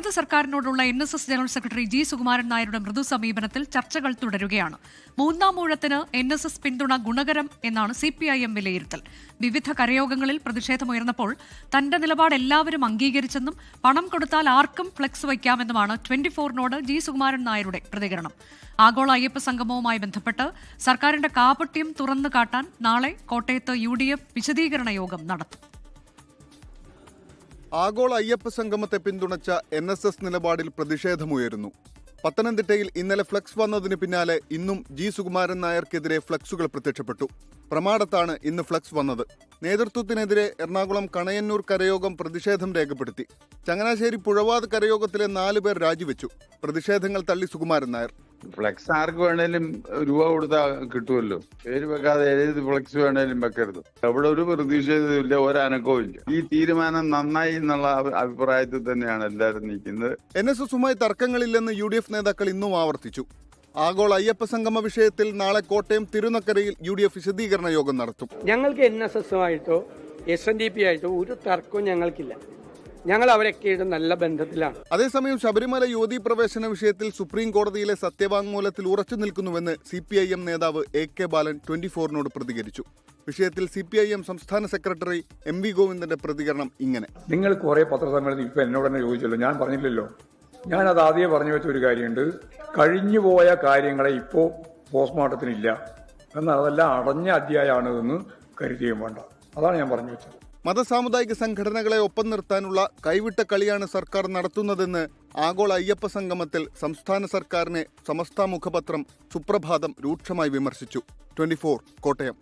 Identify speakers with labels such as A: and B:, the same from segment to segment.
A: ഇടത് സർക്കാരിനോടുള്ള N S S general secretary G Sukumaran നായരുടെ മൃദു സമീപനത്തിൽ ചർച്ചകൾ തുടരുകയാണ്. മൂന്നാം ഊഴത്തിന് എൻ എസ് എസ് പിന്തുണ ഗുണകരം എന്നാണ് സി പി ഐ എം വിലയിരുത്തൽ. വിവിധ കരയോഗങ്ങളിൽ പ്രതിഷേധമുയർന്നപ്പോൾ തന്റെ നിലപാട് എല്ലാവരും അംഗീകരിച്ചെന്നും പണം കൊടുത്താൽ ആർക്കും ഫ്ലെക്സ് വയ്ക്കാമെന്നുമാണ് ട്വന്റി ഫോറിനോട് ജി സുകുമാരൻ നായരുടെ പ്രതികരണം. ആഗോള അയ്യപ്പ സംഗമവുമായി ബന്ധപ്പെട്ട് സർക്കാരിന്റെ കാപട്യം തുറന്നു കാട്ടാൻ നാളെ കോട്ടയത്ത് യു വിശദീകരണ യോഗം നടത്തും.
B: ആഗോള അയ്യപ്പ സംഗമത്തെ പിന്തുണച്ച എൻ എസ് എസ് നിലപാടിൽ പ്രതിഷേധമുയരുന്നു. പത്തനംതിട്ടയിൽ ഇന്നലെ ഫ്ലക്സ് വന്നതിന് പിന്നാലെ ഇന്നും ജി സുകുമാരൻ നായർക്കെതിരെ ഫ്ലക്സുകൾ പ്രത്യക്ഷപ്പെട്ടു. പ്രമാടത്താണ് ഇന്ന് ഫ്ലക്സ് വന്നത്. നേതൃത്വത്തിനെതിരെ എറണാകുളം കണയന്നൂർ കരയോഗം പ്രതിഷേധം രേഖപ്പെടുത്തി. ചങ്ങനാശ്ശേരി പുഴവാത് കരയോഗത്തിലെ നാലുപേർ രാജിവെച്ചു. പ്രതിഷേധങ്ങൾ തള്ളി സുകുമാരൻ നായർ.
C: ഫ്ലെക്സ് ആർക്ക് വേണേലും രൂപ കൊടുത്താൽ കിട്ടുമല്ലോ പേര് വെക്കാതെ ഏത് ഫ്ലെക്സ് വേണേലും വെക്കരുത്. അവിടെ ഒരു പ്രതീക്ഷയില്ല ഒരനക്കവും ഇല്ല. ഈ തീരുമാനം നന്നായി എന്നുള്ള അഭിപ്രായത്തിൽ തന്നെയാണ് എല്ലാവരും നിൽക്കുന്നത്.
B: എൻ എസ് എസുമായി തർക്കങ്ങളില്ലെന്ന് യു ഡി എഫ് നേതാക്കൾ ഇന്നും ആവർത്തിച്ചു. ആഗോള അയ്യപ്പ സംഗമ വിഷയത്തിൽ നാളെ കോട്ടയം തിരുനക്കരയിൽ യു ഡി എഫ് വിശദീകരണ യോഗം നടത്തും.
D: ഞങ്ങൾക്ക് എൻ എസ് എസുമായിട്ടോ എസ് എൻ ഡി പി ആയിട്ടോ ഒരു തർക്കവും ഞങ്ങൾക്കില്ല. ഞങ്ങൾ അവരൊക്കെയായിട്ട് നല്ല ബന്ധത്തിലാണ്.
B: അതേസമയം ശബരിമല യുവതി പ്രവേശന വിഷയത്തിൽ സുപ്രീം കോടതിയിലെ സത്യവാങ്മൂലത്തിൽ ഉറച്ചു നിൽക്കുന്നുവെന്ന് സി പി ഐ എം നേതാവ് എ കെ ബാലൻ ട്വന്റി ഫോറിനോട് പ്രതികരിച്ചു. വിഷയത്തിൽ സി പി ഐ എം സംസ്ഥാന സെക്രട്ടറി എം വി ഗോവിന്ദന്റെ പ്രതികരണം ഇങ്ങനെ.
E: നിങ്ങൾ കുറെ പത്രസമ്മേളനം ഇപ്പൊ എന്നോട് തന്നെ ചോദിച്ചല്ലോ ഞാൻ പറഞ്ഞില്ലല്ലോ. ഞാൻ അത് ആദ്യം പറഞ്ഞു വെച്ച ഒരു കാര്യമുണ്ട്. കഴിഞ്ഞുപോയ കാര്യങ്ങളെ ഇപ്പോ പോസ്റ്റ്മോർട്ടത്തിനില്ല. എന്നാൽ അതെല്ലാം അടഞ്ഞ അധ്യായമാണ് എന്ന് കരുതുകയും വേണ്ട. അതാണ് ഞാൻ പറഞ്ഞു വെച്ചത്.
B: മതസാമുദായിക സംഘടനകളെ ഒപ്പം നിർത്താനുള്ള കൈവിട്ട കളിയാണ് സർക്കാർ നടത്തുന്നതെന്ന് ആഗോള അയ്യപ്പ സംഗമത്തിൽ സംസ്ഥാന സർക്കാരിനെ സമസ്ത മുഖപത്രം സുപ്രഭാതം രൂക്ഷമായി വിമർശിച്ചു. ട്വന്റി കോട്ടയം.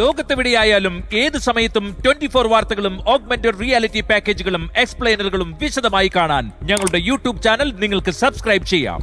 F: ലോകത്തെവിടെയായാലും ഏത് സമയത്തും ട്വന്റി ഫോർ വാർത്തകളും ഓഗ്മെന്റഡ് റിയാലിറ്റി പാക്കേജുകളും എക്സ്പ്ലെയിനറുകളും വിശദമായി കാണാൻ ഞങ്ങളുടെ യൂട്യൂബ് ചാനൽ നിങ്ങൾക്ക് സബ്സ്ക്രൈബ് ചെയ്യാം.